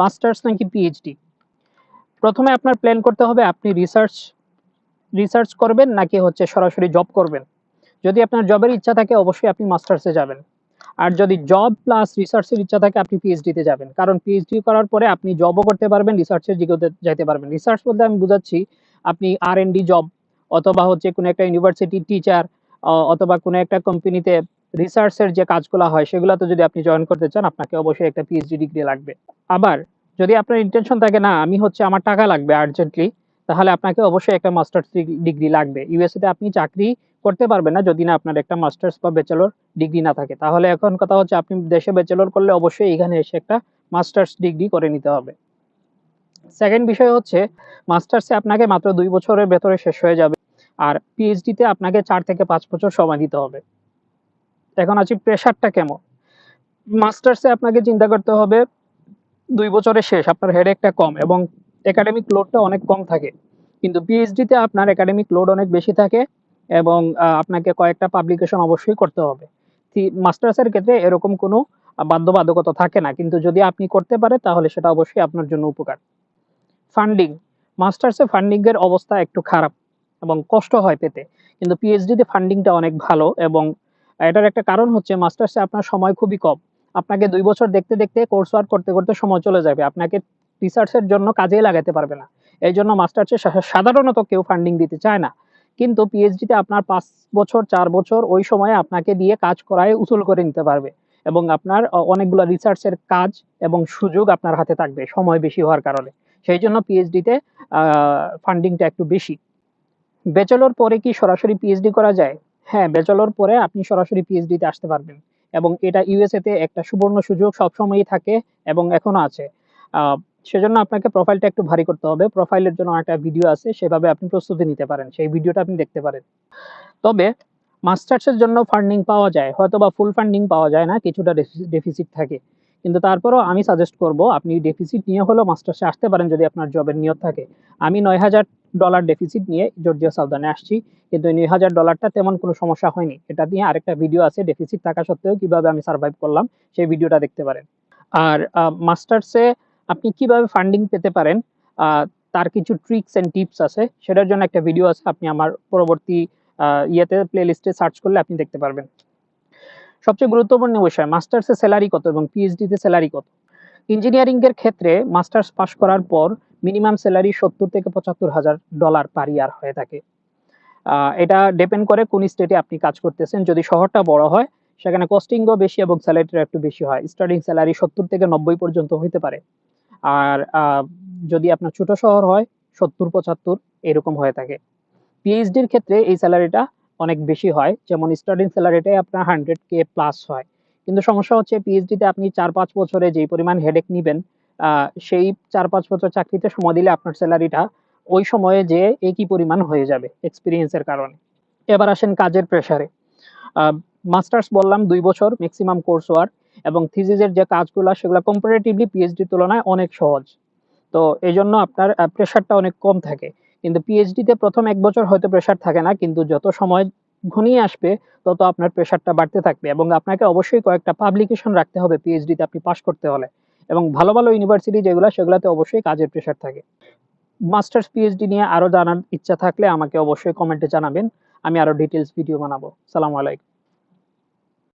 Masters নাকি PhD প্রথমে আপনার প্ল্যান করতে হবে আপনি রিসার্চ রিসার্চ করবেন নাকি হচ্ছে সরাসরি জব করবেন? যদি আপনার জবের ইচ্ছা থাকে, অবশ্যই আপনি মাস্টার্সে যাবেন। আর যদি জব প্লাস রিসার্চের ইচ্ছা থাকে, আপনি পিএইচডিতে যাবেন। কারণ পিএইচডি করার পরে আপনি জবও করতে পারবেন রিসার্চের দিকেও যাইতে পারবেন। রিসার্চ বলতে আমি বুঝাচ্ছি, আপনি আর এন ডি জব অথবা হচ্ছে কোনো একটা ইউনিভার্সিটি টিচার অথবা কোনো একটা কোম্পানিতে রিসার্চের যে কাজগুলো হয়, সেগুলোতে যদি আপনি জয়েন করতে চান, আপনাকে অবশ্যই একটা পিএইচডি ডিগ্রি লাগবে। আবার যদি আপনার ইন্টেনশন থাকে, না, আমি হচ্ছে আমার টাকা লাগবে আর্জেন্টলি তাহলে আপনাকে অবশ্যই একটা মাস্টার্স ডিগ্রি লাগবে। ইউএসএ তে আপনি চাকরি করতে পারবেন না যদি না আপনার একটা মাস্টার্স বা ব্যাচেলর ডিগ্রি না থাকে। তাহলে এখন কথা হচ্ছে আপনি দেশে ব্যাচেলর করলে অবশ্যই এখানে এসে একটা মাস্টার্স ডিগ্রি করে নিতে হবে। সেকেন্ড বিষয় হচ্ছে মাস্টার্সে আপনাকে মাত্র দুই বছরের ভেতরে শেষ হয়ে যাবে। আর পিএইচডিতে আপনাকে চার থেকে পাঁচ বছর সময় দিতে হবে। এখন আছি প্রেশারটা কেমন? মাস্টার্সে আপনাকে চিন্তা করতে হবে দুই বছরের শেষ, আপনার হেডেকটা কম এবং একাডেমিক লোডটা অনেক কম থাকে। কিন্তু পিএইচডিতে আপনার একাডেমিক লোড অনেক বেশি থাকে এবং আপনাকে কয়েকটা পাবলিকেশন অবশ্যই করতে হবে। মাস্টার্সের ক্ষেত্রে এরকম কোনো বাধ্যবাধকতা থাকে না। কিন্তু যদি আপনি করতে পারেন, তাহলে সেটা অবশ্যই আপনার জন্য উপকার। ফান্ডিং মাস্টার্সে ফান্ডিং এর অবস্থা একটু খারাপ এবং কষ্ট হয় পেতে। কিন্তু পিএইচডিতে ফান্ডিংটা অনেক ভালো এবং এটার একটা কারণ হচ্ছে মাস্টার্সে আপনার সময় খুবই কম। আপনাকে দুই বছর দেখতে দেখতে কোর্স ওয়ার্ক করতে করতে সময় চলে যাবে। আপনাকে রিসার্চের জন্য কাজেই লাগাতে পারবে না। এই জন্য মাস্টার্সে সাধারণত কেউ ফান্ডিং দিতে চায় না। কিন্তু পিএইচডিতে আপনার পাঁচ বছর, চার বছর ওই সময়ে আপনাকে দিয়ে কাজ করায় উসুল করে নিতে পারবে। এবং আপনার অনেকগুলো রিসার্চের কাজ এবং সুযোগ আপনার হাতে থাকবে সময় বেশি হওয়ার কারণে। সেই জন্য পিএইচডিতে ফান্ডিংটা একটু বেশি। ব্যাচেলর পরে কি সরাসরি পিএইচডি করা যায়? হ্যাঁ ব্যাচেলর পরে আপনি সরাসরি পিএইচডিতে আসতে পারবেন। এবং এটা ইউএসএ তে একটা সুবর্ণ সুযোগ সবসময়ই থাকে এবং এখনও আছে। সেজন্য আপনাকে প্রোফাইলটা একটু ভারী করতে হবে। প্রোফাইলের জন্য একটা ভিডিও আছে, সেভাবে আপনি প্রস্তুতি নিতে পারেন। সেই ভিডিওটা আপনি দেখতে পারেন। তবে মাস্টার্সের জন্য ফান্ডিং পাওয়া যায় হয়তো বা ফুল ফান্ডিং পাওয়া যায় না, কিছুটা ডেফিসিট থাকে। কিন্তু তারপরেও আমি সাজেস্ট করব, আপনি ডেফিসিট নিয়ে হলেও মাস্টার্সে আসতে পারেন যদি আপনার জবের নিয়ত থাকে। আমি নয় হাজার ডলার ডেফিসিট নিয়ে জর্জিয়া সাউদানে আসছি। কিন্তু নয় হাজার ডলারটা তেমন কোনো সমস্যা হয়নি। এটা নিয়ে আরেকটা ভিডিও আছে ডেফিসিট থাকা সত্ত্বেও কীভাবে আমি সার্ভাইভ করলাম, সেই ভিডিওটা দেখতে পারেন। আর মাস্টার্সে আপনি কীভাবে ফান্ডিং পেতে পারেন তার কিছু ট্রিক্স এন্ড টিপস আছে। সেটার জন্য একটা ভিডিও আছে, আপনি আমার পরবর্তী ইয়েতে প্লে লিস্টে সার্চ করলে আপনি দেখতে পারবেন। সবচেয়ে গুরুত্বপূর্ণ বিষয় মাস্টার্সে স্যালারি কত এবং পিএইচডিতে স্যালারি কত? ইঞ্জিনিয়ারিং এর ক্ষেত্রে মাস্টার্স পাশ করার পর মিনিমাম স্যালারি সত্তর থেকে পঁচাত্তর হাজার ডলার পার ইয়ার হয়ে থাকে। এটা ডিপেন্ড করে কোন স্টেটে আপনি কাজ করতেছেন। যদি শহরটা বড় হয়, সেখানে কস্টিংও বেশি এবং স্যালারিটা একটু বেশি হয়। স্টার্টিং স্যালারি সত্তর থেকে নব্বই পর্যন্ত হইতে পারে। আর যদি আপনার ছোট শহর হয়, সত্তর, পঁচাত্তর এরকম হয়ে থাকে। পিএইচডির ক্ষেত্রে এই স্যালারিটা অনেক বেশি হয়। যেমন স্টার্টিং স্যালারিটাই আপনার হান্ড্রেড কে প্লাস হয়। কিন্তু সমস্যা হচ্ছে পিএইচডিতে আপনি চার পাঁচ বছরে যেই পরিমাণ হেডেক নিবেন সেই চার পাঁচ বছর চাকরিতে সময় দিলে আপনার স্যালারিটা ওই সময়ে যে একই পরিমাণ হয়ে যাবে এক্সপিরিয়েন্সের কারণে। এবার আসেন কাজের প্রেসারে মাস্টার্স বললাম দুই বছর ম্যাক্সিমাম কোর্স ওয়ার্ক এবং থিসিসের যে কাজগুলো সেগুলো কম্পারেটিভলি পিএইচডির তুলনায় অনেক সহজ। তো এই জন্য আপনার প্রেশারটা অনেক কম থাকে। কিন্তু পিএইচডিতে প্রথম এক বছর হয়তো প্রেশার থাকে না, কিন্তু যত সময় ঘনিয়ে আসবে, তত আপনার প্রেশারটা বাড়তে থাকবে এবং আপনাকে অবশ্যই কয়েকটা পাবলিকেশন রাখতে হবে পিএইচডিতে আপনি পাশ করতে হলে। এবং ভালো ভালো ইউনিভার্সিটি যেগুলো, সেগুলোতে অবশ্যই কাজের প্রেশার থাকে। মাস্টার্স পিএইচডি নিয়ে আরও জানার ইচ্ছা থাকলে আমাকে অবশ্যই কমেন্টে জানাবেন। আমি আরও ডিটেলস ভিডিও বানাবো। সালামু আলাইকুম।